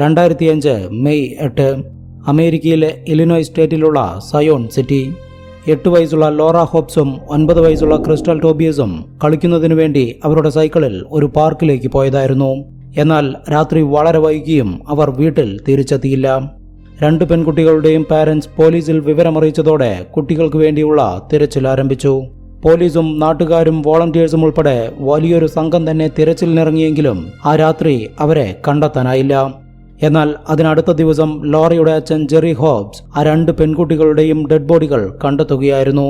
രണ്ടായിരത്തിയഞ്ച് May എട്ട് അമേരിക്കയിലെ Illinois സ്റ്റേറ്റിലുള്ള Zion city. എട്ട് വയസ്സുള്ള ലോറ ഹോപ്സും ഒൻപത് വയസ്സുള്ള ക്രിസ്റ്റൽ ടോബിയസും കളിക്കുന്നതിനു വേണ്ടി അവരുടെ സൈക്കിളിൽ ഒരു പാർക്കിലേക്ക് പോയതായിരുന്നു. എന്നാൽ രാത്രി വളരെ വൈകിയും അവർ വീട്ടിൽ തിരിച്ചെത്തിയില്ല. രണ്ട് പെൺകുട്ടികളുടെയും പാരന്റ്സ് പോലീസിൽ വിവരമറിയിച്ചതോടെ കുട്ടികൾക്ക് വേണ്ടിയുള്ള തിരച്ചിൽ ആരംഭിച്ചു. പോലീസും നാട്ടുകാരും വോളണ്ടിയേഴ്സും ഉൾപ്പെടെ വലിയൊരു സംഘം തന്നെ തിരച്ചിലിനിറങ്ങിയെങ്കിലും ആ രാത്രി അവരെ കണ്ടെത്താനായില്ല. എന്നാൽ അതിനടുത്ത ദിവസം ലോറിയുടെ അച്ഛൻ ജെറി ഹോബ്സ് ആ രണ്ട് പെൺകുട്ടികളുടെയും ഡെഡ് ബോഡികൾ കണ്ടെത്തുകയായിരുന്നു.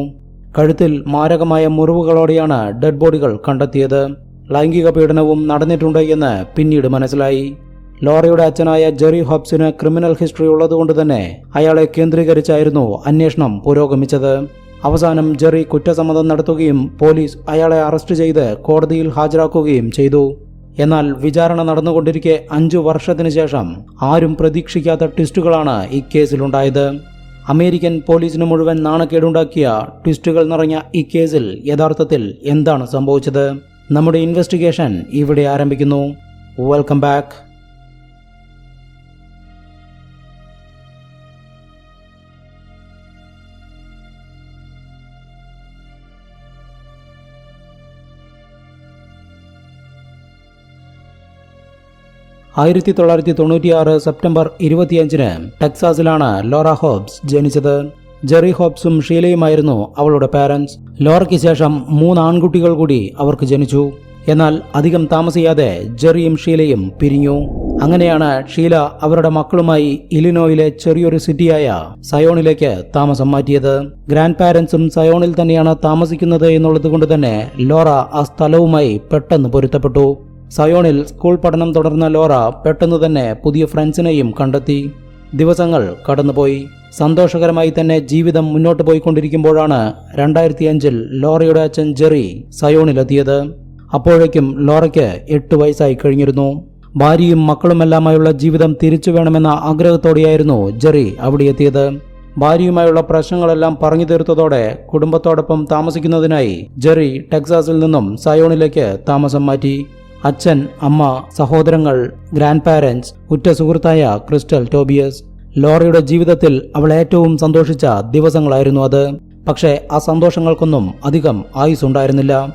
കഴുത്തിൽ മാരകമായ മുറിവുകളോടെയാണ് ഡെഡ് ബോഡികൾ കണ്ടെത്തിയത്. ലൈംഗിക പീഡനവും നടന്നിട്ടുണ്ട് എന്ന് പിന്നീട് മനസ്സിലായി. ലോറിയുടെ അച്ഛനായ ജെറി ഹോബ്സിന് ക്രിമിനൽ ഹിസ്റ്ററി ഉള്ളതുകൊണ്ട് തന്നെ അയാളെ കേന്ദ്രീകരിച്ചായിരുന്നു അന്വേഷണം പുരോഗമിച്ചത്. അവസാനം ജെറി കുറ്റസമ്മതം നടത്തുകയും പോലീസ് അയാളെ അറസ്റ്റ് ചെയ്ത് കോടതിയിൽ ഹാജരാക്കുകയും ചെയ്തു. എന്നാൽ വിചാരണ നടന്നുകൊണ്ടിരിക്കെ അഞ്ചു വർഷത്തിനു ശേഷം ആരും പ്രതീക്ഷിക്കാത്ത ട്വിസ്റ്റുകളാണ് ഈ കേസിലുണ്ടായത്. അമേരിക്കൻ പോലീസിന് മുഴുവൻ നാണക്കേടുണ്ടാക്കിയ ട്വിസ്റ്റുകൾ നിറഞ്ഞ ഈ കേസിൽ യഥാർത്ഥത്തിൽ എന്താണ് സംഭവിച്ചത്? നമ്മുടെ ഇൻവെസ്റ്റിഗേഷൻ ഇവിടെ ആരംഭിക്കുന്നു. വെൽക്കം ബാക്ക് ആയിരത്തി തൊള്ളായിരത്തി തൊണ്ണൂറ്റിയാറ് സെപ്റ്റംബർ ഇരുപത്തിയഞ്ചിന് ടെക്സാസിലാണ് ലോറ ഹോബ്സ് ജനിച്ചത്. ജെറി ഹോബ്സും ഷീലയുമായിരുന്നു അവളുടെ പാരന്റ്സ് ലോറയ്ക്ക് ശേഷം മൂന്ന് ആൺകുട്ടികൾ കൂടി അവർക്ക് ജനിച്ചു. എന്നാൽ അധികം താമസിയാതെ ജെറിയും ഷീലയും പിരിഞ്ഞു. അങ്ങനെയാണ് ഷീല അവരുടെ മക്കളുമായി ഇലിനോയിലെ ചെറിയൊരു സിറ്റിയായ സയോണിലേക്ക് താമസം മാറ്റിയത്. ഗ്രാൻഡ് പാരന്റ്സും സയോണിൽ തന്നെയാണ് താമസിക്കുന്നത് എന്നുള്ളത് കൊണ്ട് തന്നെ ലോറ ആ സ്ഥലവുമായി പെട്ടെന്ന് പൊരുത്തപ്പെട്ടു. സയോണിൽ സ്കൂൾ പഠനം തുടർന്ന ലോറ പെട്ടെന്ന് തന്നെ പുതിയ ഫ്രണ്ട്സിനെയും കണ്ടെത്തി. ദിവസങ്ങൾ കടന്നുപോയി. സന്തോഷകരമായി തന്നെ ജീവിതം മുന്നോട്ട് പോയിക്കൊണ്ടിരിക്കുമ്പോഴാണ് രണ്ടായിരത്തി അഞ്ചിൽ ലോറയുടെ അച്ഛൻ ജെറി സയോണിലെത്തിയത്. അപ്പോഴേക്കും ലോറയ്ക്ക് എട്ട് വയസ്സായി കഴിഞ്ഞിരുന്നു. ഭാര്യയും മക്കളുമെല്ലാമായുള്ള ജീവിതം തിരിച്ചു വേണമെന്ന ആഗ്രഹത്തോടെയായിരുന്നു ജെറി അവിടെ എത്തിയത്. ഭാര്യയുമായുള്ള പ്രശ്നങ്ങളെല്ലാം പറഞ്ഞു തീർത്തതോടെ കുടുംബത്തോടൊപ്പം താമസിക്കുന്നതിനായി ജെറി ടെക്സാസിൽ നിന്നും സയോണിലേക്ക് താമസം മാറ്റി. അച്ഛൻ അമ്മ സഹോദരങ്ങൾ ഗ്രാൻഡ് പാരന്റ്സ് ഉറ്റ സുഹൃത്തായ ക്രിസ്റ്റൽ ടോബിയസ്. ലോറയുടെ ജീവിതത്തിൽ അവൾ ഏറ്റവും സന്തോഷിച്ച ദിവസങ്ങളായിരുന്നു അത്. പക്ഷേ ആ സന്തോഷങ്ങൾക്കൊന്നും അധികം ആയുസ്സുണ്ടായിരുന്നില്ല.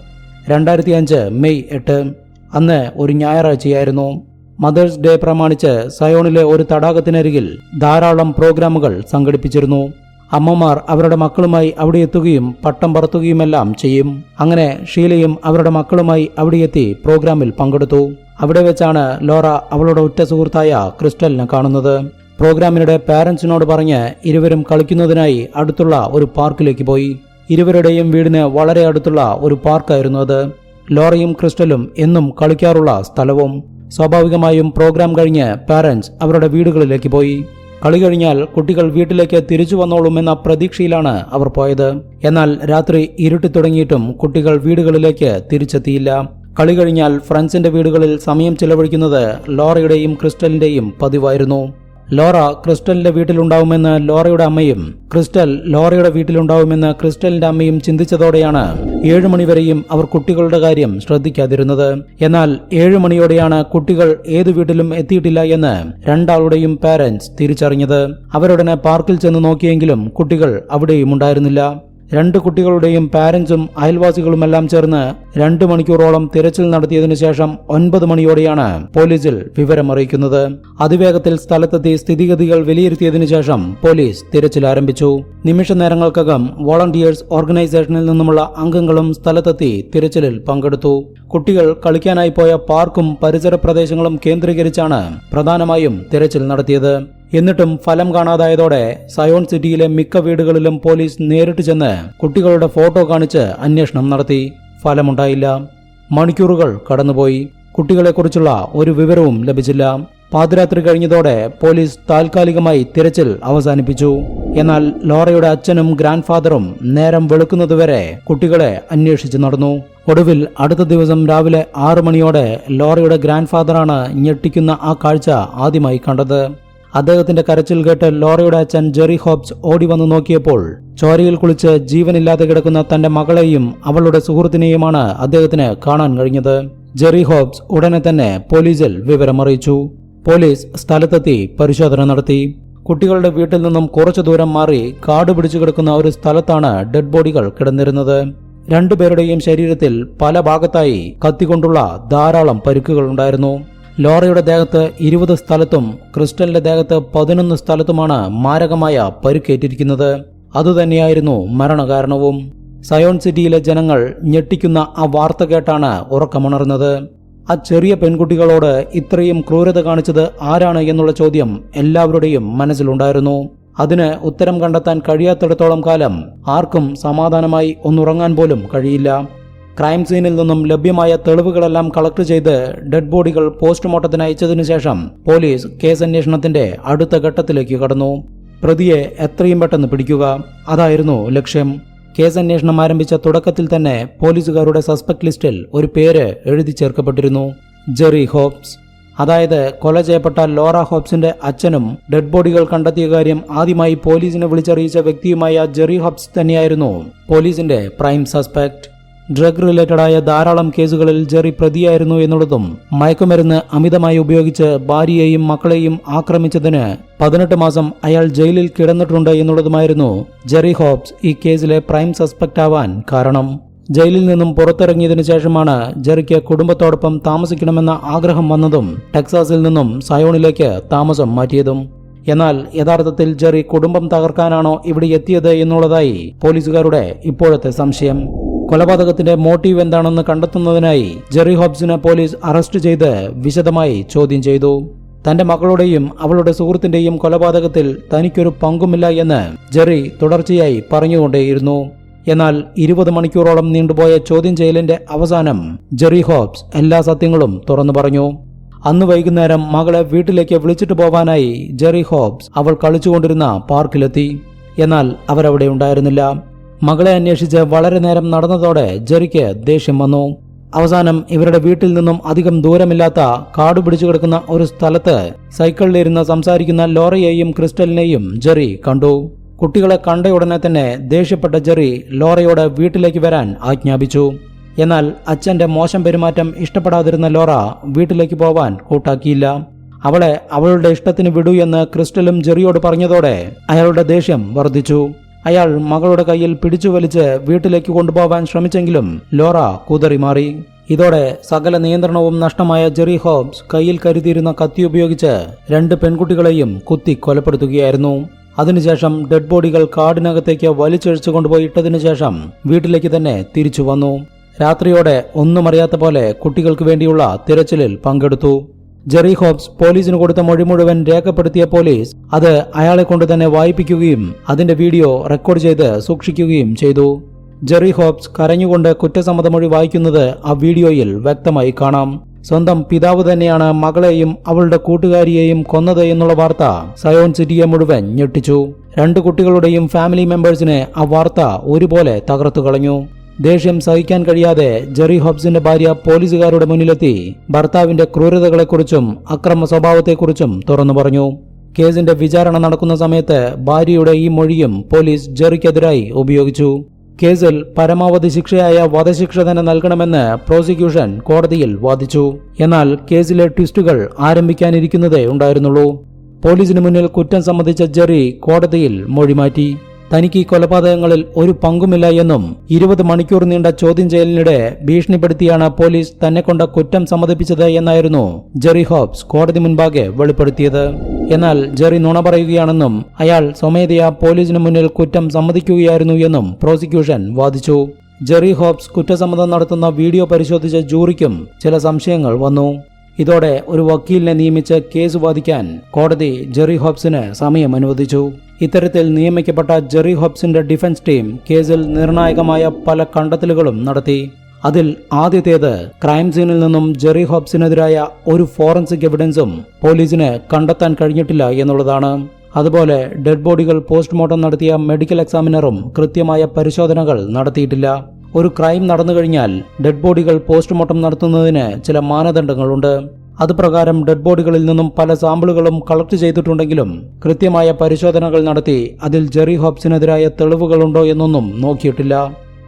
രണ്ടായിരത്തി അഞ്ച് മെയ് എട്ട്. അന്ന് ഒരു ഞായറാഴ്ചയായിരുന്നു. മദേഴ്സ് ഡേ പ്രമാണിച്ച് സയോണിലെ ഒരു തടാകത്തിനരികിൽ ധാരാളം പ്രോഗ്രാമുകൾ സംഘടിപ്പിച്ചിരുന്നു. അമ്മമാർ അവരുടെ മക്കളുമായി അവിടെ എത്തുകയും പട്ടം പറത്തുകയുമെല്ലാം ചെയ്യും. അങ്ങനെ ഷീലയും അവരുടെ മക്കളുമായി അവിടെ എത്തി പ്രോഗ്രാമിൽ പങ്കെടുത്തു. അവിടെ വെച്ചാണ് ലോറ അവളുടെ ഉറ്റ സുഹൃത്തായ ക്രിസ്റ്റലിനെ കാണുന്നത്. പ്രോഗ്രാമിനിടെ പാരന്റ്സിനോട് പറഞ്ഞ് ഇരുവരും കളിക്കുന്നതിനായി അടുത്തുള്ള ഒരു പാർക്കിലേക്ക് പോയി. ഇരുവരുടെയും വീടിന് വളരെ അടുത്തുള്ള ഒരു പാർക്കായിരുന്നു അത്. ലോറയും ക്രിസ്റ്റലും എന്നും കളിക്കാറുള്ള സ്ഥലവും. സ്വാഭാവികമായും പ്രോഗ്രാം കഴിഞ്ഞ് പാരന്റ്സ് അവരുടെ വീടുകളിലേക്ക് പോയി. കളി കഴിഞ്ഞാൽ കുട്ടികൾ വീട്ടിലേക്ക് തിരിച്ചു വന്നോളുമെന്ന പ്രതീക്ഷയിലാണ് അവർ പോയത്. എന്നാൽ രാത്രി ഇരുട്ടി തുടങ്ങിയിട്ടും കുട്ടികൾ വീടുകളിലേക്ക് തിരിച്ചെത്തിയില്ല. കളി കഴിഞ്ഞാൽ ഫ്രണ്ട്സിന്റെ വീടുകളിൽ സമയം ചിലവഴിക്കുന്നത് ലോറയുടെയും ക്രിസ്റ്റലിന്റെയും പതിവായിരുന്നു. ലോറ ക്രിസ്റ്റലിന്റെ വീട്ടിലുണ്ടാവുമെന്ന് ലോറയുടെ അമ്മയും ക്രിസ്റ്റൽ ലോറയുടെ വീട്ടിലുണ്ടാവുമെന്ന് ക്രിസ്റ്റലിന്റെ അമ്മയും ചിന്തിച്ചതോടെയാണ് ഏഴു മണിവരെയും അവർ കുട്ടികളുടെ കാര്യം ശ്രദ്ധിക്കാതിരുന്നത്. എന്നാൽ ഏഴു മണിയോടെയാണ് കുട്ടികൾ ഏതു വീട്ടിലും എത്തിയിട്ടില്ല എന്ന് രണ്ടാളുടെയും പാരന്റ്സ് തിരിച്ചറിഞ്ഞത്. അവരുടനെ പാർക്കിൽ ചെന്ന് നോക്കിയെങ്കിലും കുട്ടികൾ അവിടെയും ഉണ്ടായിരുന്നില്ല. രണ്ട് കുട്ടികളുടെയും പാരന്റ്സും അയൽവാസികളുമെല്ലാം ചേർന്ന് രണ്ട് മണിക്കൂറോളം തിരച്ചിൽ നടത്തിയതിനു ശേഷം ഒൻപത് മണിയോടെയാണ് പോലീസിൽ വിവരം അറിയിക്കുന്നത് അതിവേഗത്തിൽ സ്ഥലത്തെത്തി സ്ഥിതിഗതികൾ വിലയിരുത്തിയതിനു ശേഷം പോലീസ് തിരച്ചിൽ ആരംഭിച്ചു. നിമിഷ നേരങ്ങൾക്കകം വോളണ്ടിയേഴ്സ് ഓർഗനൈസേഷനിൽ നിന്നുമുള്ള അംഗങ്ങളും സ്ഥലത്തെത്തി തിരച്ചിലിൽ പങ്കെടുത്തു. കുട്ടികൾ കളിക്കാനായി പോയ പാർക്കും പരിസര പ്രദേശങ്ങളും കേന്ദ്രീകരിച്ചാണ് പ്രധാനമായും തിരച്ചിൽ നടത്തിയത്. എന്നിട്ടും ഫലം കാണാതായതോടെ സയോൺ സിറ്റിയിലെ മിക്ക വീടുകളിലും പോലീസ് നേരിട്ട് ചെന്ന് കുട്ടികളുടെ ഫോട്ടോ കാണിച്ച് അന്വേഷണം നടത്തി. ഫലമുണ്ടായില്ല. മണിക്കൂറുകൾ കടന്നുപോയി. കുട്ടികളെക്കുറിച്ചുള്ള ഒരു വിവരവും ലഭിച്ചില്ല. പാതിരാത്രി കഴിഞ്ഞതോടെ പോലീസ് താൽക്കാലികമായി തിരച്ചിൽ അവസാനിപ്പിച്ചു. എന്നാൽ ലോറയുടെ അച്ഛനും ഗ്രാൻഡ് ഫാദറും നേരം വെളുക്കുന്നതുവരെ കുട്ടികളെ അന്വേഷിച്ചു നടന്നു. ഒടുവിൽ അടുത്ത ദിവസം രാവിലെ ആറു മണിയോടെ ലോറയുടെ ഗ്രാൻഡ് ഫാദറാണ് ഞെട്ടിക്കുന്ന ആ കാഴ്ച ആദ്യമായി കണ്ടത്. അദ്ദേഹത്തിന്റെ കരച്ചിൽ കേട്ട് ലോറയുടെ അച്ഛൻ ജെറി ഹോബ്സ് ഓടി വന്നു നോക്കിയപ്പോൾ ചോരയിൽ കുളിച്ച് ജീവനില്ലാതെ കിടക്കുന്ന തന്റെ മകളെയും അവളുടെ സുഹൃത്തിനെയുമാണ് അദ്ദേഹത്തിന് കാണാൻ കഴിഞ്ഞത്. ജെറി ഹോബ്സ് ഉടനെ തന്നെ പോലീസിൽ വിവരമറിയിച്ചു പോലീസ് സ്ഥലത്തെത്തി പരിശോധന നടത്തി. കുട്ടികളുടെ വീട്ടിൽ നിന്നും കുറച്ചു ദൂരം മാറി കാട് പിടിച്ചു കിടക്കുന്ന ഒരു സ്ഥലത്താണ് ഡെഡ് ബോഡികൾ കിടന്നിരുന്നത്. രണ്ടുപേരുടെയും ശരീരത്തിൽ പല ഭാഗത്തായി കത്തിക്കൊണ്ടുള്ള ധാരാളം പരിക്കുകൾ ഉണ്ടായിരുന്നു. ലോറയുടെ ദേഹത്ത് ഇരുപത് സ്ഥലത്തും ക്രിസ്റ്റലിന്റെ ദേഹത്ത് പതിനൊന്ന് സ്ഥലത്തുമാണ് മാരകമായ പരുക്കേറ്റിരിക്കുന്നത്. അതുതന്നെയായിരുന്നു മരണകാരണവും. സയോൺ സിറ്റിയിലെ ജനങ്ങൾ ഞെട്ടിക്കുന്ന ആ വാർത്ത കേട്ടാണ് ഉറക്കമുണർന്നത്. ആ ചെറിയ പെൺകുട്ടികളോട് ഇത്രയും ക്രൂരത കാണിച്ചത് ആരാണ് എന്നുള്ള ചോദ്യം എല്ലാവരുടെയും മനസ്സിലുണ്ടായിരുന്നു. അതിന് ഉത്തരം കണ്ടെത്താൻ കഴിയാത്തിടത്തോളം കാലം ആർക്കും സമാധാനമായി ഒന്നുറങ്ങാൻ പോലും കഴിയില്ല. ക്രൈം സീനിൽ നിന്നും ലഭ്യമായ തെളിവുകളെല്ലാം കളക്ട് ചെയ്ത് ഡെഡ് ബോഡികൾ പോസ്റ്റ്മോർട്ടത്തിന് അയച്ചതിനു ശേഷം പോലീസ് കേസ് അന്വേഷണത്തിന്റെ അടുത്ത ഘട്ടത്തിലേക്ക് കടന്നു. പ്രതിയെ എത്രയും പെട്ടെന്ന് പിടിക്കുക. അതായിരുന്നു ലക്ഷ്യം. കേസ് അന്വേഷണം ആരംഭിച്ച തുടക്കത്തിൽ തന്നെ പോലീസുകാരുടെ സസ്പെക്ട് ലിസ്റ്റിൽ ഒരു പേര് എഴുതി ചേർക്കപ്പെട്ടിരുന്നു. Jerry hops. അതായത് കൊല ചെയ്യപ്പെട്ട ലോറ ഹോപ്സിന്റെ അച്ഛനും ഡെഡ് ബോഡികൾ കണ്ടെത്തിയ കാര്യം ആദ്യമായി പോലീസിനെ വിളിച്ചറിയിച്ച വ്യക്തിയുമായ ജെറി ഹോപ്സ് തന്നെയായിരുന്നു പോലീസിന്റെ പ്രൈം സസ്പെക്ട് ഡ്രഗ് റിലേറ്റഡായ ധാരാളം കേസുകളിൽ ജെറി പ്രതിയായിരുന്നു എന്നുള്ളതും മയക്കുമരുന്ന് അമിതമായി ഉപയോഗിച്ച് ഭാര്യയെയും മക്കളെയും ആക്രമിച്ചതിന് പതിനെട്ട് മാസം അയാൾ ജയിലിൽ കിടന്നിട്ടുണ്ട് എന്നുള്ളതുമായിരുന്നു ജെറി ഹോബ്സ് ഈ കേസിലെ പ്രൈം സസ്പെക്ട് ആവാൻ കാരണം. ജയിലിൽ നിന്നും പുറത്തിറങ്ങിയതിനു ശേഷമാണ് ജെറിക്ക് കുടുംബത്തോടൊപ്പം താമസിക്കണമെന്ന ആഗ്രഹം വന്നതും ടെക്സാസിൽ നിന്നും സയോണിലേക്ക് താമസം മാറ്റിയതും. എന്നാൽ യഥാർത്ഥത്തിൽ ജെറി കുടുംബം തകർക്കാനാണോ ഇവിടെ എത്തിയത് എന്നുള്ളതായി പോലീസുകാരുടെ ഇപ്പോഴത്തെ സംശയം. കൊലപാതകത്തിന്റെ മോട്ടീവ് എന്താണെന്ന് കണ്ടെത്തുന്നതിനായി ജെറി ഹോബ്സിനെ പോലീസ് അറസ്റ്റ് ചെയ്ത് വിശദമായി ചോദ്യം ചെയ്തു. തന്റെ മകളുടെയും അവളുടെ സുഹൃത്തിന്റെയും കൊലപാതകത്തിൽ തനിക്കൊരു പങ്കുമില്ല എന്ന് ജെറി തുടർച്ചയായി പറഞ്ഞുകൊണ്ടേയിരുന്നു. എന്നാൽ ഇരുപത് മണിക്കൂറോളം നീണ്ടുപോയ ചോദ്യം ചെയ്യലിന്റെ അവസാനം ജെറി ഹോബ്സ് എല്ലാ സത്യങ്ങളും തുറന്നു പറഞ്ഞു. അന്ന് വൈകുന്നേരം മകളെ വീട്ടിലേക്ക് വിളിച്ചിട്ട് പോവാനായി ജെറി ഹോബ്സ് അവൾ കളിച്ചുകൊണ്ടിരുന്ന പാർക്കിലെത്തി. എന്നാൽ അവരവിടെ ഉണ്ടായിരുന്നില്ല. മകളെ അന്വേഷിച്ച് വളരെ നേരം നടന്നതോടെ ജെറിക്ക് ദേഷ്യം വന്നു. അവസാനം ഇവരുടെ വീട്ടിൽ നിന്നും അധികം ദൂരമില്ലാത്ത കാട് പിടിച്ചു കിടക്കുന്ന ഒരു സ്ഥലത്ത് സൈക്കിളിലിരുന്ന് സംസാരിക്കുന്ന ലോറയെയും ക്രിസ്റ്റലിനെയും ജെറി കണ്ടു. കുട്ടികളെ കണ്ട ഉടനെ തന്നെ ദേഷ്യപ്പെട്ട ജെറി ലോറയോട് വീട്ടിലേക്ക് വരാൻ ആജ്ഞാപിച്ചു. എന്നാൽ അച്ഛന്റെ മോശം പെരുമാറ്റം ഇഷ്ടപ്പെടാതിരുന്ന ലോറ വീട്ടിലേക്ക് പോവാൻ കൂട്ടാക്കിയില്ല. അവളെ അവളുടെ ഇഷ്ടത്തിന് വിടൂ എന്ന് ക്രിസ്റ്റലും ജെറിയോട് പറഞ്ഞതോടെ അയാളുടെ ദേഷ്യം വർദ്ധിച്ചു. അയാൾ മകളുടെ കയ്യിൽ പിടിച്ചു വലിച്ച് വീട്ടിലേക്ക് കൊണ്ടുപോകാൻ ശ്രമിച്ചെങ്കിലും ലോറ കുതറി മാറി. ഇതോടെ സകല നിയന്ത്രണവും നഷ്ടമായ ജെറി ഹോബ്സ് കയ്യിൽ കരുതിയിരുന്ന കത്തി ഉപയോഗിച്ച് രണ്ട് പെൺകുട്ടികളെയും കുത്തി കൊലപ്പെടുത്തുകയായിരുന്നു. അതിനുശേഷം ഡെഡ് ബോഡികൾ കാടിനകത്തേക്ക് വലിച്ചഴിച്ചു കൊണ്ടുപോയി ഇട്ടതിനു ശേഷം വീട്ടിലേക്ക് തന്നെ തിരിച്ചു വന്നു. രാത്രിയോടെ ഒന്നും അറിയാത്ത പോലെ കുട്ടികൾക്ക് വേണ്ടിയുള്ള തിരച്ചിലിൽ പങ്കെടുത്തു. ജെറി ഹോബ്സ് പോലീസിന് കൊടുത്ത മൊഴി മുഴുവൻ രേഖപ്പെടുത്തിയ പോലീസ് അത് അയാളെ കൊണ്ട് തന്നെ വായിപ്പിക്കുകയും അതിന്റെ വീഡിയോ റെക്കോർഡ് ചെയ്ത് സൂക്ഷിക്കുകയും ചെയ്തു. ജെറി ഹോബ്സ് കരഞ്ഞുകൊണ്ട് കുറ്റസമ്മതമൊഴി വായിക്കുന്നത് ആ വീഡിയോയിൽ വ്യക്തമായി കാണാം. സ്വന്തം പിതാവ് തന്നെയാണ് മകളെയും അവളുടെ കൂട്ടുകാരിയെയും കൊന്നത് എന്നുള്ള വാർത്ത സയോൺ സിറ്റിയെ മുഴുവൻ ഞെട്ടിച്ചു. രണ്ട് കുട്ടികളുടെയും ഫാമിലി മെമ്പേഴ്സിനെ ആ വാർത്ത ഒരുപോലെ തകർത്തു കളഞ്ഞു. ദേഷ്യം സഹിക്കാൻ കഴിയാതെ ജെറി ഹോബ്സിന്റെ ഭാര്യ പോലീസുകാരുടെ മുന്നിലെത്തി ഭർത്താവിന്റെ ക്രൂരതകളെക്കുറിച്ചും അക്രമ സ്വഭാവത്തെക്കുറിച്ചും തുറന്നു പറഞ്ഞു. കേസിന്റെ വിചാരണ നടക്കുന്ന സമയത്ത് ഭാര്യയുടെ ഈ മൊഴിയും പോലീസ് ജെറിക്കെതിരായി ഉപയോഗിച്ചു. കേസിൽ പരമാവധി ശിക്ഷയായ വധശിക്ഷ തന്നെ നൽകണമെന്ന് പ്രോസിക്യൂഷൻ കോടതിയിൽ വാദിച്ചു. എന്നാൽ കേസിലെ ട്വിസ്റ്റുകൾ ആരംഭിക്കാനിരിക്കുന്നതേ ഉണ്ടായിരുന്നുള്ളൂ. പോലീസിന് മുന്നിൽ കുറ്റം സംബന്ധിച്ച ജെറി കോടതിയിൽ മൊഴി മാറ്റി തനിക്ക് ഈ കൊലപാതകങ്ങളിൽ ഒരു പങ്കുമില്ല എന്നും ഇരുപത് മണിക്കൂർ നീണ്ട ചോദ്യം ചെയ്യലിനിടെ ഭീഷണിപ്പെടുത്തിയാണ് പോലീസ് തന്നെ കൊണ്ട കുറ്റം സമ്മതിപ്പിച്ചത് എന്നായിരുന്നു ജെറി ഹോബ്സ് കോടതി മുൻപാകെ വെളിപ്പെടുത്തിയത്. എന്നാൽ ജെറി നുണ പറയുകയാണെന്നും അയാൾ സ്വമേധയാ പോലീസിന് മുന്നിൽ കുറ്റം സമ്മതിക്കുകയായിരുന്നു എന്നും പ്രോസിക്യൂഷൻ വാദിച്ചു. ജെറി ഹോബ്സ് കുറ്റസമ്മതം നടത്തുന്ന വീഡിയോ പരിശോധിച്ച ജൂറിക്കും ചില സംശയങ്ങൾ വന്നു. ഇതോടെ ഒരു വക്കീലിനെ നിയമിച്ച് കേസ് വാദിക്കാൻ കോടതി ജെറി ഹോബ്സിന് സമയം അനുവദിച്ചു. ഇത്തരത്തിൽ നിയമിക്കപ്പെട്ട ജെറി ഹോബ്സിന്റെ ഡിഫൻസ് ടീം കേസിൽ നിർണായകമായ പല കണ്ടെത്തലുകളും നടത്തി. അതിൽ ആദ്യത്തേത് ക്രൈം സീനിൽ നിന്നും ജെറി ഹോബ്സിനെതിരായ ഒരു ഫോറൻസിക് എവിഡൻസും പോലീസിന് കണ്ടെത്താൻ കഴിഞ്ഞിട്ടില്ല എന്നുള്ളതാണ്. അതുപോലെ ഡെഡ് ബോഡികൾ പോസ്റ്റ്മോർട്ടം നടത്തിയ മെഡിക്കൽ എക്സാമിനറും കൃത്യമായ പരിശോധനകൾ നടത്തിയിട്ടില്ല. ഒരു ക്രൈം നടന്നു കഴിഞ്ഞാൽ ഡെഡ് ബോഡികൾ പോസ്റ്റ്മോർട്ടം നടത്തുന്നതിന് ചില മാനദണ്ഡങ്ങളുണ്ട്. അതുപ്രകാരം ഡെഡ് ബോഡികളിൽ നിന്നും പല സാമ്പിളുകളും കളക്ട് ചെയ്തിട്ടുണ്ടെങ്കിലും കൃത്യമായ പരിശോധനകൾ നടത്തി അതിൽ ജെറി ഹോബ്സിനെതിരായ തെളിവുകളുണ്ടോ എന്നൊന്നും നോക്കിയിട്ടില്ല.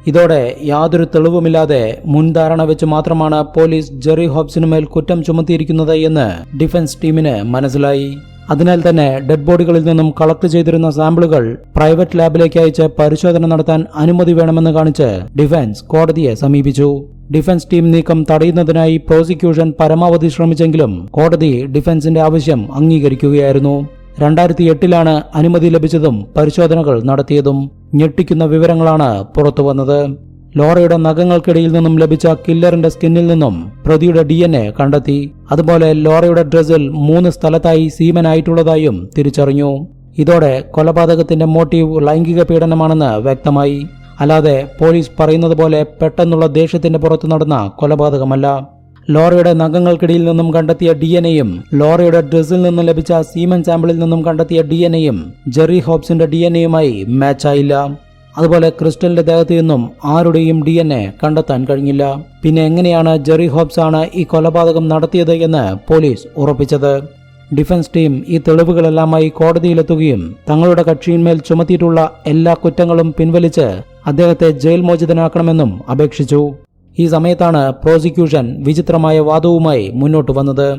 ഇതോടെ യാതൊരു തെളിവുമില്ലാതെ മുൻധാരണ വെച്ച് മാത്രമാണ് പോലീസ് ജെറി ഹോബ്സിനുമേൽ കുറ്റം ചുമത്തിയിരിക്കുന്നത് എന്ന് ഡിഫൻസ് ടീമിന് മനസ്സിലായി. അതിനാൽ തന്നെ ഡെഡ് ബോഡികളിൽ നിന്നും കളക്ട് ചെയ്തിരുന്ന സാമ്പിളുകൾ പ്രൈവറ്റ് ലാബിലേക്ക് അയച്ച് പരിശോധന നടത്താൻ അനുമതി വേണമെന്ന് കാണിച്ച് ഡിഫൻസ് കോടതിയെ സമീപിച്ചു. ഡിഫൻസ് ടീം നീക്കം തടയുന്നതിനായി പ്രോസിക്യൂഷൻ പരമാവധി ശ്രമിച്ചെങ്കിലും കോടതി ഡിഫൻസിന്റെ ആവശ്യം അംഗീകരിക്കുകയായിരുന്നു. രണ്ടായിരത്തി എട്ടിലാണ് അനുമതി ലഭിച്ചതും പരിശോധനകൾ നടത്തിയതും ഞെട്ടിക്കുന്ന വിവരങ്ങളാണ് പുറത്തുവന്നത്. ലോറയുടെ നഖങ്ങൾക്കിടയിൽ നിന്നും ലഭിച്ച കില്ലറിന്റെ സ്കിന്നിൽ നിന്നും പ്രതിയുടെ ഡി കണ്ടെത്തി. അതുപോലെ ലോറയുടെ ഡ്രസ്സിൽ മൂന്ന് സ്ഥലത്തായി സീമനായിട്ടുള്ളതായും തിരിച്ചറിഞ്ഞു. ഇതോടെ കൊലപാതകത്തിന്റെ മോട്ടീവ് ലൈംഗിക പീഡനമാണെന്ന് വ്യക്തമായി. അല്ലാതെ പോലീസ് പറയുന്നത് പോലെ പെട്ടെന്നുള്ള ദേഷ്യത്തിന്റെ പുറത്ത് നടന്ന കൊലപാതകമല്ല. ലോറയുടെ നഖങ്ങൾക്കിടയിൽ നിന്നും കണ്ടെത്തിയ ഡി എൻ എയും ലോറയുടെ ഡ്രസ്സിൽ നിന്നും ലഭിച്ച സീമൻ സാമ്പിളിൽ നിന്നും കണ്ടെത്തിയ ഡി എൻ എയും ജെറി ഹോബ്സിന്റെ ഡി എൻ എയുമായി മാച്ചായില്ല. അതുപോലെ ക്രിസ്റ്റലിന്റെ ദേഹത്ത് നിന്നും ആരുടെയും ഡി എൻ എ കണ്ടെത്താൻ കഴിഞ്ഞില്ല. പിന്നെ എങ്ങനെയാണ് ജെറി ഹോബ്സ് ആണ് ഈ കൊലപാതകം നടത്തിയത് എന്ന് പോലീസ് ഉറപ്പിച്ചത്. ഡിഫൻസ് ടീം ഈ തെളിവുകളെല്ലാമായി കോടതിയിലെത്തുകയും തങ്ങളുടെ കക്ഷിയിന്മേൽ ചുമത്തിയിട്ടുള്ള എല്ലാ കുറ്റങ്ങളും പിൻവലിച്ച് അദ്ദേഹത്തെ ജയിൽ മോചിതനാക്കണമെന്നും അപേക്ഷിച്ചു. ഈ സമയത്താണ് പ്രോസിക്യൂഷൻ വിചിത്രമായ വാദവുമായി മുന്നോട്ട് വന്നത്.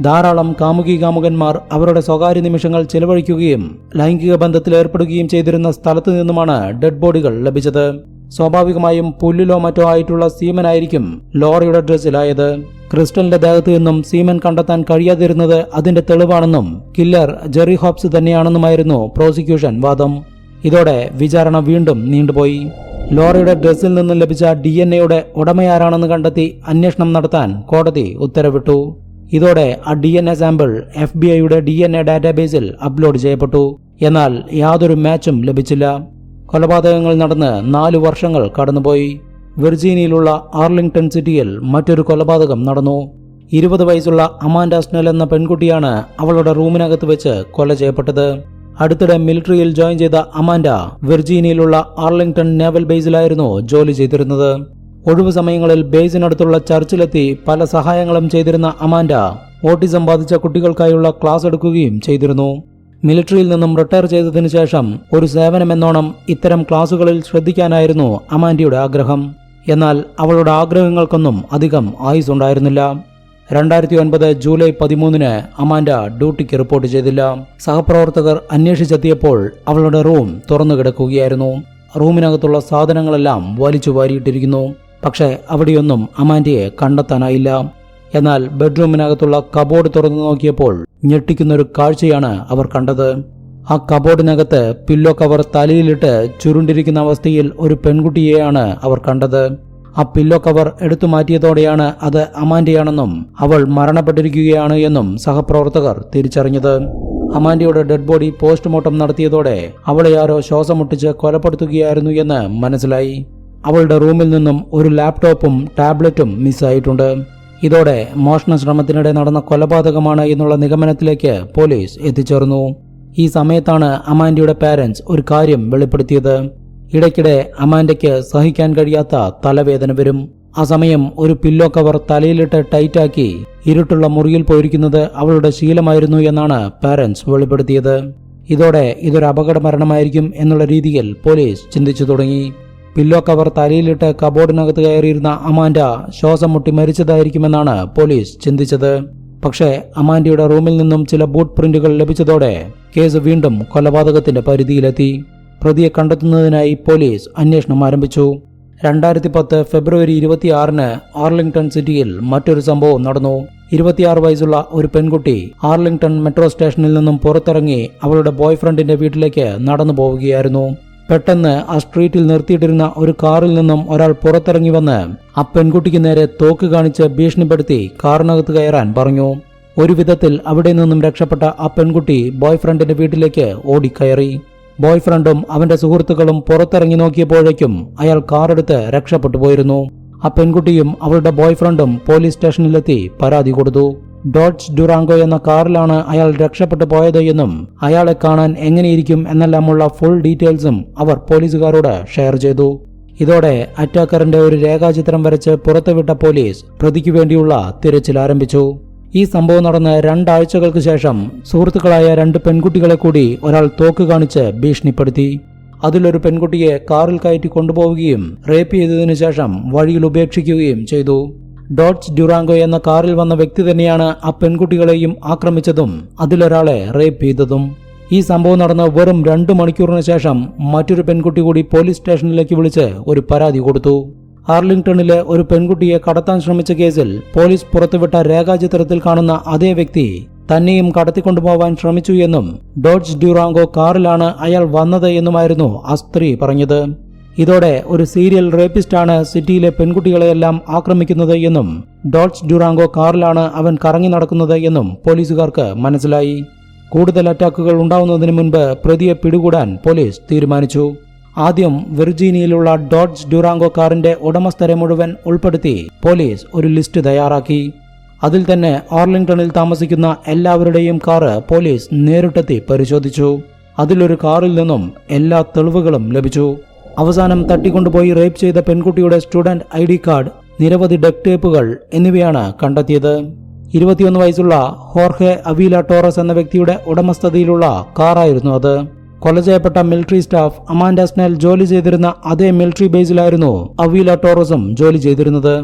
ധാരാളം കാമുകി കാമുകന്മാർ അവരുടെ സ്വകാര്യ നിമിഷങ്ങൾ ചെലവഴിക്കുകയും ലൈംഗിക ബന്ധത്തിൽ ഏർപ്പെടുകയും ചെയ്തിരുന്ന സ്ഥലത്തു നിന്നുമാണ് ഡെഡ് ബോഡികൾ ലഭിച്ചത്. സ്വാഭാവികമായും പുല്ലിലോ മറ്റോ ആയിട്ടുള്ള സീമനായിരിക്കും ലോറിയുടെ ഡ്രസ്സിലായത്. ക്രിസ്റ്റലിന്റെ ദേഹത്തു നിന്നും സീമൻ കണ്ടെത്താൻ കഴിയാതിരുന്നത് അതിന്റെ തെളിവാണെന്നും കില്ലർ ജെറി ഹോപ്സ് തന്നെയാണെന്നുമായിരുന്നു പ്രോസിക്യൂഷൻ വാദം. ഇതോടെ വിചാരണ വീണ്ടും നീണ്ടുപോയി. ലോറിയുടെ ഡ്രസ്സിൽ നിന്നും ലഭിച്ച ഡി എൻ എയുടെ ഉടമയാരാണെന്ന് കണ്ടെത്തി അന്വേഷണം നടത്താൻ കോടതി ഉത്തരവിട്ടു. ഇതോടെ ആ D N A sample F B ഐയുടെ ഡി എൻ എ ഡാറ്റാബേസിൽ അപ്ലോഡ് ചെയ്യപ്പെട്ടു. എന്നാൽ യാതൊരു മാച്ചും ലഭിച്ചില്ല. കൊലപാതകങ്ങൾ നടന്ന് നാലു വർഷങ്ങൾ കടന്നുപോയി. വെർജീനിയയിലുള്ള ആർലിംഗ്ടൺ സിറ്റിയിൽ മറ്റൊരു കൊലപാതകം നടന്നു. ഇരുപത് വയസ്സുള്ള അമാൻഡ സ്നെൽ എന്ന പെൺകുട്ടിയാണ് അവളുടെ റൂമിനകത്ത് വെച്ച് കൊല ചെയ്യപ്പെട്ടത്. അടുത്തിടെ മിലിറ്ററിയിൽ ജോയിൻ ചെയ്ത അമാൻഡ വെർജീനിയയിലുള്ള ആർലിംഗ്ടൺ നേവൽ ബേസിലായിരുന്നു ജോലി ചെയ്തിരുന്നത്. ഒഴിവു സമയങ്ങളിൽ ബേസിനടുത്തുള്ള ചർച്ചിലെത്തി പല സഹായങ്ങളും ചെയ്തിരുന്ന അമാൻഡ ഓട്ടിസം ബാധിച്ച കുട്ടികൾക്കായുള്ള ക്ലാസ് എടുക്കുകയും ചെയ്തിരുന്നു. മിലിറ്ററിയിൽ നിന്നും റിട്ടയർ ചെയ്തതിനു ശേഷം ഒരു സേവനമെന്നോണം ഇത്തരം ക്ലാസുകളിൽ ശ്രദ്ധിക്കാനായിരുന്നു അമാൻഡിയുടെ ആഗ്രഹം. എന്നാൽ അവളുടെ ആഗ്രഹങ്ങൾക്കൊന്നും അധികം ആയുസ് ഉണ്ടായിരുന്നില്ല രണ്ടായിരത്തി ഒൻപത് ജൂലൈ പതിമൂന്നിന് അമാൻഡ ഡ്യൂട്ടിക്ക് റിപ്പോർട്ട് ചെയ്തില്ല. സഹപ്രവർത്തകർ അന്വേഷിച്ചെത്തിയപ്പോൾ അവളുടെ റൂം തുറന്നു കിടക്കുകയായിരുന്നു റൂമിനകത്തുള്ള സാധനങ്ങളെല്ലാം വലിച്ചു വാരിയിട്ടിരിക്കുന്നു. പക്ഷേ അവിടെയൊന്നും അമാൻഡിയെ കണ്ടെത്താനായില്ല. എന്നാൽ ബെഡ്റൂമിനകത്തുള്ള കബോർഡ് തുറന്നു നോക്കിയപ്പോൾ ഞെട്ടിക്കുന്നൊരു കാഴ്ചയാണ് അവർ കണ്ടത്. ആ കബോർഡിനകത്ത് പില്ലോ കവർ തലയിലിട്ട് ചുരുണ്ടിരിക്കുന്ന അവസ്ഥയിൽ ഒരു പെൺകുട്ടിയെയാണ് അവർ കണ്ടത്. ആ പില്ലോ കവർ എടുത്തു മാറ്റിയതോടെയാണ് അത് അമാൻഡിയാണെന്നും അവൾ മരണപ്പെട്ടിരിക്കുകയാണ് എന്നും സഹപ്രവർത്തകർ തിരിച്ചറിഞ്ഞത്. അമാൻഡിയുടെ ഡെഡ് ബോഡി പോസ്റ്റ്മോർട്ടം നടത്തിയതോടെ അവളെ ആരോ ശ്വാസം മുട്ടിച്ച് കൊലപ്പെടുത്തുകയായിരുന്നു എന്ന് മനസ്സിലായി. അവളുടെ റൂമിൽ നിന്നും ഒരു ലാപ്ടോപ്പും ടാബ്ലറ്റും മിസ്സായിട്ടുണ്ട്. ഇതോടെ മോഷണ ശ്രമത്തിനിടെ നടന്ന കൊലപാതകമാണ് എന്നുള്ള നിഗമനത്തിലേക്ക് പോലീസ് എത്തിച്ചേർന്നു. ഈ സമയത്താണ് അമാൻഡിയുടെ പാരന്റ്സ് ഒരു കാര്യം വെളിപ്പെടുത്തിയത്. ഇടയ്ക്കിടെ അമാൻഡയ്ക്ക് സഹിക്കാൻ കഴിയാത്ത തലവേദന വരും. ആ സമയം ഒരു പില്ലോ കവർ തലയിലിട്ട് ടൈറ്റാക്കി ഇരുട്ടുള്ള മുറിയിൽ പോയിരിക്കുന്നത് അവളുടെ ശീലമായിരുന്നു എന്നാണ് പാരന്റ്സ് വെളിപ്പെടുത്തിയത്. ഇതോടെ ഇതൊരു അപകട മരണമായിരിക്കും എന്നുള്ള രീതിയിൽ പോലീസ് ചിന്തിച്ചു തുടങ്ങി. പില്ലോ കവർ തലയിലിട്ട് കബോർഡിനകത്ത് കയറിയിരുന്ന അമാൻഡ ശ്വാസം മുട്ടി മരിച്ചതായിരിക്കുമെന്നാണ് പോലീസ് ചിന്തിച്ചത്. പക്ഷേ അമാൻഡയുടെ റൂമിൽ നിന്നും ചില ബൂട്ട് പ്രിന്റുകൾ ലഭിച്ചതോടെ കേസ് വീണ്ടും കൊലപാതകത്തിന്റെ പരിധിയിലെത്തി. പ്രതിയെ കണ്ടെത്തുന്നതിനായി പോലീസ് അന്വേഷണം ആരംഭിച്ചു. രണ്ടായിരത്തി പത്ത് ഫെബ്രുവരി ഇരുപത്തിയാറിന് ആർലിംഗ്ടൺ സിറ്റിയിൽ മറ്റൊരു സംഭവം നടന്നു. ഇരുപത്തിയാറ് വയസ്സുള്ള ഒരു പെൺകുട്ടി ആർലിംഗ്ടൺ മെട്രോ സ്റ്റേഷനിൽ നിന്നും പുറത്തിറങ്ങി അവളുടെ ബോയ്ഫ്രണ്ടിന്റെ വീട്ടിലേക്ക് നടന്നു പോവുകയായിരുന്നു പെട്ടെന്ന് ആ സ്ട്രീറ്റിൽ നിർത്തിയിട്ടിരുന്ന ഒരു കാറിൽ നിന്നും ഒരാൾ പുറത്തിറങ്ങി വന്ന് ആ പെൺകുട്ടിക്ക് നേരെ തോക്ക് കാണിച്ച് ഭീഷണിപ്പെടുത്തി കാറിനകത്ത് കയറാൻ പറഞ്ഞു. ഒരു വിധത്തിൽ അവിടെ നിന്നും രക്ഷപ്പെട്ട ആ പെൺകുട്ടി ബോയ്ഫ്രണ്ടിന്റെ വീട്ടിലേക്ക് ഓടിക്കയറി. ബോയ്ഫ്രണ്ടും അവന്റെ സുഹൃത്തുക്കളും പുറത്തിറങ്ങി നോക്കിയപ്പോഴേക്കും അയാൾ കാറെടുത്ത് രക്ഷപ്പെട്ടു പോയിരുന്നു ആ പെൺകുട്ടിയും അവളുടെ ബോയ്ഫ്രണ്ടും പോലീസ് സ്റ്റേഷനിലെത്തി പരാതി കൊടുത്തു. ഡോഡ്ജ് ഡുറാങ്കോ എന്ന കാറിലാണ് അയാൾ രക്ഷപ്പെട്ടു പോയത് എന്നും അയാളെ കാണാൻ എങ്ങനെയിരിക്കും എന്നെല്ലാമുള്ള ഫുൾ ഡീറ്റെയിൽസും അവർ പോലീസുകാരോട് ഷെയർ ചെയ്തു. ഇതോടെ അറ്റാക്കറിന്റെ ഒരു രേഖാചിത്രം വരച്ച് പുറത്തുവിട്ട പോലീസ് പ്രതിക്ക് വേണ്ടിയുള്ള തിരച്ചിൽ ആരംഭിച്ചു. ഈ സംഭവം നടന്ന് രണ്ടാഴ്ചകൾക്ക് ശേഷം സുഹൃത്തുക്കളായ രണ്ട് പെൺകുട്ടികളെ കൂടി ഒരാൾ തോക്ക് കാണിച്ച് ഭീഷണിപ്പെടുത്തി. അതിലൊരു പെൺകുട്ടിയെ കാറിൽ കയറ്റി കൊണ്ടുപോവുകയും റേപ്പ് ചെയ്തതിനു ശേഷം വഴിയിൽ ഉപേക്ഷിക്കുകയും ചെയ്തു. ഡോഡ്ജ് ഡ്യൂറാങ്കോ എന്ന കാറിൽ വന്ന വ്യക്തി തന്നെയാണ് ആ പെൺകുട്ടികളെയും ആക്രമിച്ചതും. അതിലൊരാളെ റേപ്പ് ചെയ്തതും. ഈ സംഭവം നടന്ന വെറും രണ്ടു മണിക്കൂറിന് ശേഷം മറ്റൊരു പെൺകുട്ടി കൂടി പോലീസ് സ്റ്റേഷനിലേക്ക് വിളിച്ച് ഒരു പരാതി കൊടുത്തു. ആർലിംഗ്ടണിലെ ഒരു പെൺകുട്ടിയെ കടത്താൻ ശ്രമിച്ച കേസിൽ പോലീസ് പുറത്തുവിട്ട രേഖാചിത്രത്തിൽ കാണുന്ന അതേ വ്യക്തി തന്നെയും കടത്തിക്കൊണ്ടുപോവാൻ ശ്രമിച്ചു എന്നും ഡോഡ്ജ് ഡ്യൂറാങ്കോ കാറിലാണ് അയാൾ വന്നത് എന്നുമായിരുന്നു ആ സ്ത്രീ പറഞ്ഞത്. ഇതോടെ ഒരു സീരിയൽ റേപ്പിസ്റ്റാണ് സിറ്റിയിലെ പെൺകുട്ടികളെയെല്ലാം ആക്രമിക്കുന്നത് എന്നും ഡോഡ്ജ് ഡ്യൂറാങ്കോ കാറിലാണ് അവൻ കറങ്ങി നടക്കുന്നത് എന്നും പോലീസുകാർക്ക് മനസ്സിലായി. കൂടുതൽ അറ്റാക്കുകൾ ഉണ്ടാവുന്നതിന് മുൻപ് പ്രതിയെ പിടികൂടാൻ പോലീസ് തീരുമാനിച്ചു. ആദ്യം വെർജീനിയയിലുള്ള ഡോഡ്ജ് ഡ്യൂറാങ്കോ കാറിന്റെ ഉടമസ്ഥരെ മുഴുവൻ ഉൾപ്പെടുത്തി പോലീസ് ഒരു ലിസ്റ്റ് തയ്യാറാക്കി. അതിൽ തന്നെ ഓർലിംഗ്ടണിൽ താമസിക്കുന്ന എല്ലാവരുടെയും കാറ് പോലീസ് നേരിട്ടെത്തി പരിശോധിച്ചു. അതിലൊരു കാറിൽ നിന്നും എല്ലാ തെളിവുകളും ലഭിച്ചു. അവസാനം തട്ടിക്കൊണ്ടുപോയി റേപ്പ് ചെയ്ത പെൺകുട്ടിയുടെ സ്റ്റുഡന്റ് ഐ ഡി കാർഡ് നിരവധി ഡെക് ടേപ്പുകൾ എന്നിവയാണ് കണ്ടെത്തിയത്. ഇരുപത്തിയൊന്ന് വയസ്സുള്ള ഹോർഹെ അവീല ടോറസ് എന്ന വ്യക്തിയുടെ ഉടമസ്ഥതയിലുള്ള കാറായിരുന്നു അത്. കൊല ചെയ്യപ്പെട്ട മിലിറ്ററി സ്റ്റാഫ് അമാൻഡ സ്നെൽ ജോലി ചെയ്തിരുന്ന അതേ മിലിറ്ററി ബേസിലായിരുന്നു അവീല ടോറസും ജോലി ചെയ്തിരുന്നത്.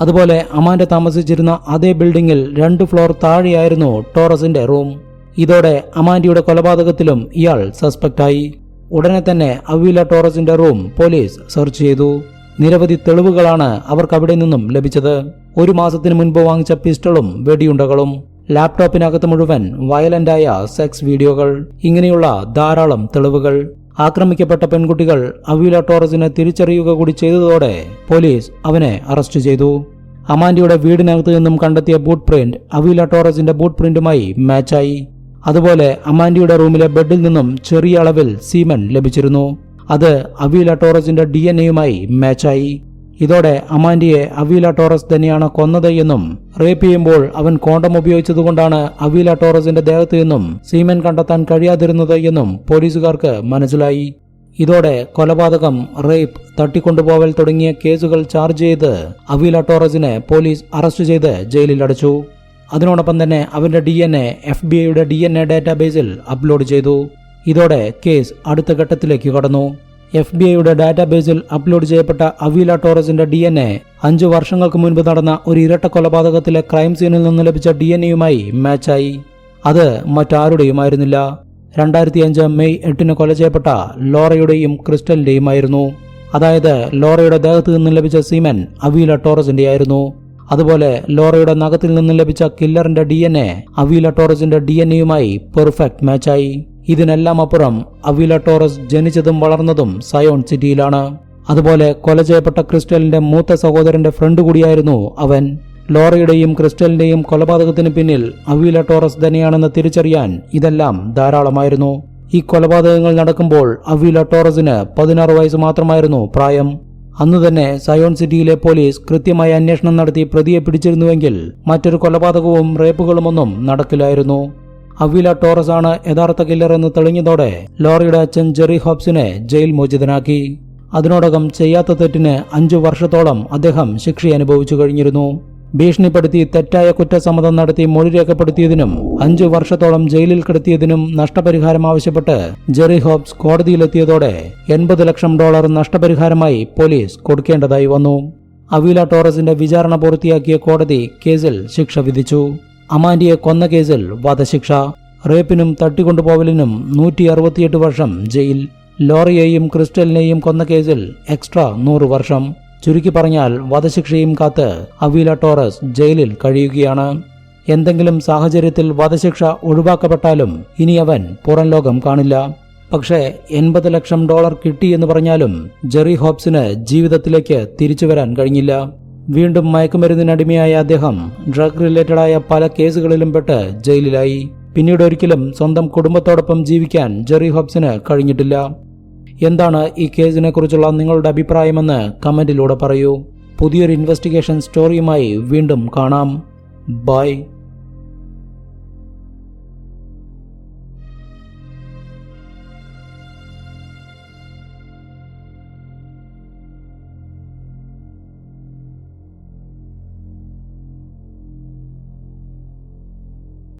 അതുപോലെ അമാൻഡ താമസിച്ചിരുന്ന അതേ ബിൽഡിംഗിൽ രണ്ട് ഫ്ലോർ താഴെയായിരുന്നു ടോറസിന്റെ റൂം. ഇതോടെ അമാൻഡിയുടെ കൊലപാതകത്തിലും ഇയാൾ സസ്പെക്റ്റായി. ഉടനെ തന്നെ അവീല ടോറസിന്റെ റൂം പോലീസ് സെർച്ച് ചെയ്തു. നിരവധി തെളിവുകളാണ് അവർക്ക് അവിടെ നിന്നും ലഭിച്ചത്. ഒരു മാസത്തിന് മുൻപ് വാങ്ങിച്ച പിസ്റ്റളും വെടിയുണ്ടകളും ലാപ്ടോപ്പിനകത്ത് മുഴുവൻ വയലന്റായ സെക്സ് വീഡിയോകൾ ഇങ്ങനെയുള്ള ധാരാളം തെളിവുകൾ. ആക്രമിക്കപ്പെട്ട പെൺകുട്ടികൾ അവീല ടോറസിനെ തിരിച്ചറിയുക കൂടി ചെയ്തതോടെ പോലീസ് അവനെ അറസ്റ്റ് ചെയ്തു. അമാൻഡിയുടെ വീടിനകത്ത് നിന്നും കണ്ടെത്തിയ ബൂട്ട് പ്രിന്റ് അവീല ടോറസിന്റെ ബൂട്ട് പ്രിന്റുമായി മാച്ചായി. അതുപോലെ അമാൻഡിയുടെ റൂമിലെ ബെഡിൽ നിന്നും ചെറിയ അളവിൽ സീമൻ ലഭിച്ചിരുന്നു. അത് അവീല ടോറസിന്റെ ഡി എൻ എയുമായി മാച്ചായി. ഇതോടെ അമാൻഡിയെ അവീല ടോറസ് തന്നെയാണ് കൊന്നത് എന്നും റേപ്പ് ചെയ്യുമ്പോൾ അവൻ കോണ്ടം ഉപയോഗിച്ചതുകൊണ്ടാണ് അവീല ടോറസിന്റെ ദേഹത്ത് നിന്നും സീമൻ കണ്ടെത്താൻ കഴിയാതിരുന്നത് എന്നും പോലീസുകാർക്ക് മനസ്സിലായി. ഇതോടെ കൊലപാതകം റേപ്പ് തട്ടിക്കൊണ്ടുപോവൽ തുടങ്ങിയ കേസുകൾ ചാർജ് ചെയ്ത് അവീല ടോറസിനെ പോലീസ് അറസ്റ്റ് ചെയ്ത് ജയിലിൽ അടച്ചു. അതിനോടൊപ്പം തന്നെ അവന്റെ D N A F B ഐയുടെ ഡി എൻ എ ഡാറ്റാബേസിൽ അപ്ലോഡ് ചെയ്തു. ഇതോടെ കേസ് അടുത്ത ഘട്ടത്തിലേക്ക് കടന്നു. എഫ് ബി ഐയുടെ ഡാറ്റാബേസിൽ അപ്ലോഡ് ചെയ്യപ്പെട്ട അവീല ടോറസിന്റെ ഡി എൻ എ അഞ്ചു വർഷങ്ങൾക്ക് മുൻപ് നടന്ന ഒരു ഇരട്ട കൊലപാതകത്തിലെ ക്രൈം സീനിൽ നിന്ന് ലഭിച്ച ഡി എൻ എയുമായി മാച്ചായി. അത് മറ്റാരുടെയുമായിരുന്നില്ല. രണ്ടായിരത്തി അഞ്ച് മെയ് എട്ടിന് കൊല ചെയ്യപ്പെട്ട ലോറയുടെയും ക്രിസ്റ്റലിന്റെയും ആയിരുന്നു അതായത് ലോറയുടെ ദേഹത്ത് നിന്ന് ലഭിച്ച സീമൻ അവീല ടോറസിന്റെയായിരുന്നു. അതുപോലെ ലോറയുടെ നഖത്തിൽ നിന്ന് ലഭിച്ച കില്ലറിന്റെ ഡി എൻ എ അവീല ടോറസിന്റെ ഡി എൻ എയുമായി പെർഫെക്റ്റ് മാച്ചായി. ഇതിനെല്ലാം അപ്പുറം അവീല ടോറസ് ജനിച്ചതും വളർന്നതും സയോൺ സിറ്റിയിലാണ്. അതുപോലെ കൊല ചെയ്യപ്പെട്ട ക്രിസ്റ്റലിന്റെ മൂത്ത സഹോദരന്റെ ഫ്രണ്ട് കൂടിയായിരുന്നു അവൻ. ലോറയുടെയും ക്രിസ്റ്റലിന്റെയും കൊലപാതകത്തിന് പിന്നിൽ അവീല ടോറസ് തന്നെയാണെന്ന് തിരിച്ചറിയാൻ ഇതെല്ലാം ധാരാളമായിരുന്നു. ഈ കൊലപാതകങ്ങൾ നടക്കുമ്പോൾ അവീല ടോറസിന് പതിനാറ് വയസ്സ് മാത്രമായിരുന്നു പ്രായം. അന്ന് തന്നെ സയോൺ സിറ്റിയിലെ പോലീസ് കൃത്യമായ അന്വേഷണം നടത്തി പ്രതിയെ പിടിച്ചിരുന്നുവെങ്കിൽ മറ്റൊരു കൊലപാതകവും റേപ്പുകളുമൊന്നും നടക്കില്ലായിരുന്നു. അവില ടോറസ് ആണ് യഥാർത്ഥ കില്ലർ എന്ന് തെളിഞ്ഞതോടെ ലോറിയുടെ അച്ഛൻ ജെറി ഹോബ്സിനെ ജയിൽ മോചിതനാക്കി. അതിനോടകം ചെയ്യാത്ത തെറ്റിന് അഞ്ചു വർഷത്തോളം അദ്ദേഹം ശിക്ഷ അനുഭവിച്ചു കഴിഞ്ഞിരുന്നു. ഭീഷണിപ്പെടുത്തി തെറ്റായ കുറ്റസമ്മതം നടത്തി മൊഴി രേഖപ്പെടുത്തിയതിനും അഞ്ചു വർഷത്തോളം ജയിലിൽ കിടത്തിയതിനും നഷ്ടപരിഹാരം ആവശ്യപ്പെട്ട് ജെറി ഹോബ്സ് കോടതിയിലെത്തിയതോടെ എൺപത് ലക്ഷം ഡോളർ നഷ്ടപരിഹാരമായി പോലീസ് കൊടുക്കേണ്ടതായി വന്നു. അവീല ടോറസിന്റെ വിചാരണ പൂർത്തിയാക്കിയ കോടതി കേസിൽ ശിക്ഷ വിധിച്ചു. അമാൻഡിയെ കൊന്ന കേസിൽ വധശിക്ഷ. റേപ്പിനും തട്ടിക്കൊണ്ടുപോവലിനും നൂറ്റി അറുപത്തിയെട്ട് വർഷം ജയിൽ. ലോറിയെയും ക്രിസ്റ്റലിനെയും കൊന്ന കേസിൽ എക്സ്ട്രാ നൂറ് വർഷം. ചുരുക്കി പറഞ്ഞാൽ വധശിക്ഷയും കാത്ത് അവീല ടോറസ് ജയിലിൽ കഴിയുകയാണ്. എന്തെങ്കിലും സാഹചര്യത്തിൽ വധശിക്ഷ ഒഴിവാക്കപ്പെട്ടാലും ഇനി അവൻ പുറം ലോകം കാണില്ല. പക്ഷേ എൺപത് ലക്ഷം ഡോളർ കിട്ടി എന്ന് പറഞ്ഞാലും ജെറി ഹോബ്സിന് ജീവിതത്തിലേക്ക് തിരിച്ചു വരാൻ കഴിഞ്ഞില്ല. വീണ്ടും മയക്കുമരുന്നിനടിമയായ അദ്ദേഹം ഡ്രഗ് റിലേറ്റഡായ പല കേസുകളിലും പെട്ട് ജയിലിലായി. പിന്നീട് ഒരിക്കലും സ്വന്തം കുടുംബത്തോടൊപ്പം ജീവിക്കാൻ ജെറി ഹോബ്സിന് കഴിഞ്ഞിട്ടില്ല. എന്താണ് ഈ കേസിനെ കുറിച്ചുള്ള നിങ്ങളുടെ അഭിപ്രായമെന്ന് കമന്റിലൂടെ പറയൂ. പുതിയൊരു ഇൻവെസ്റ്റിഗേഷൻ സ്റ്റോറിയുമായി വീണ്ടും കാണാം. ബൈ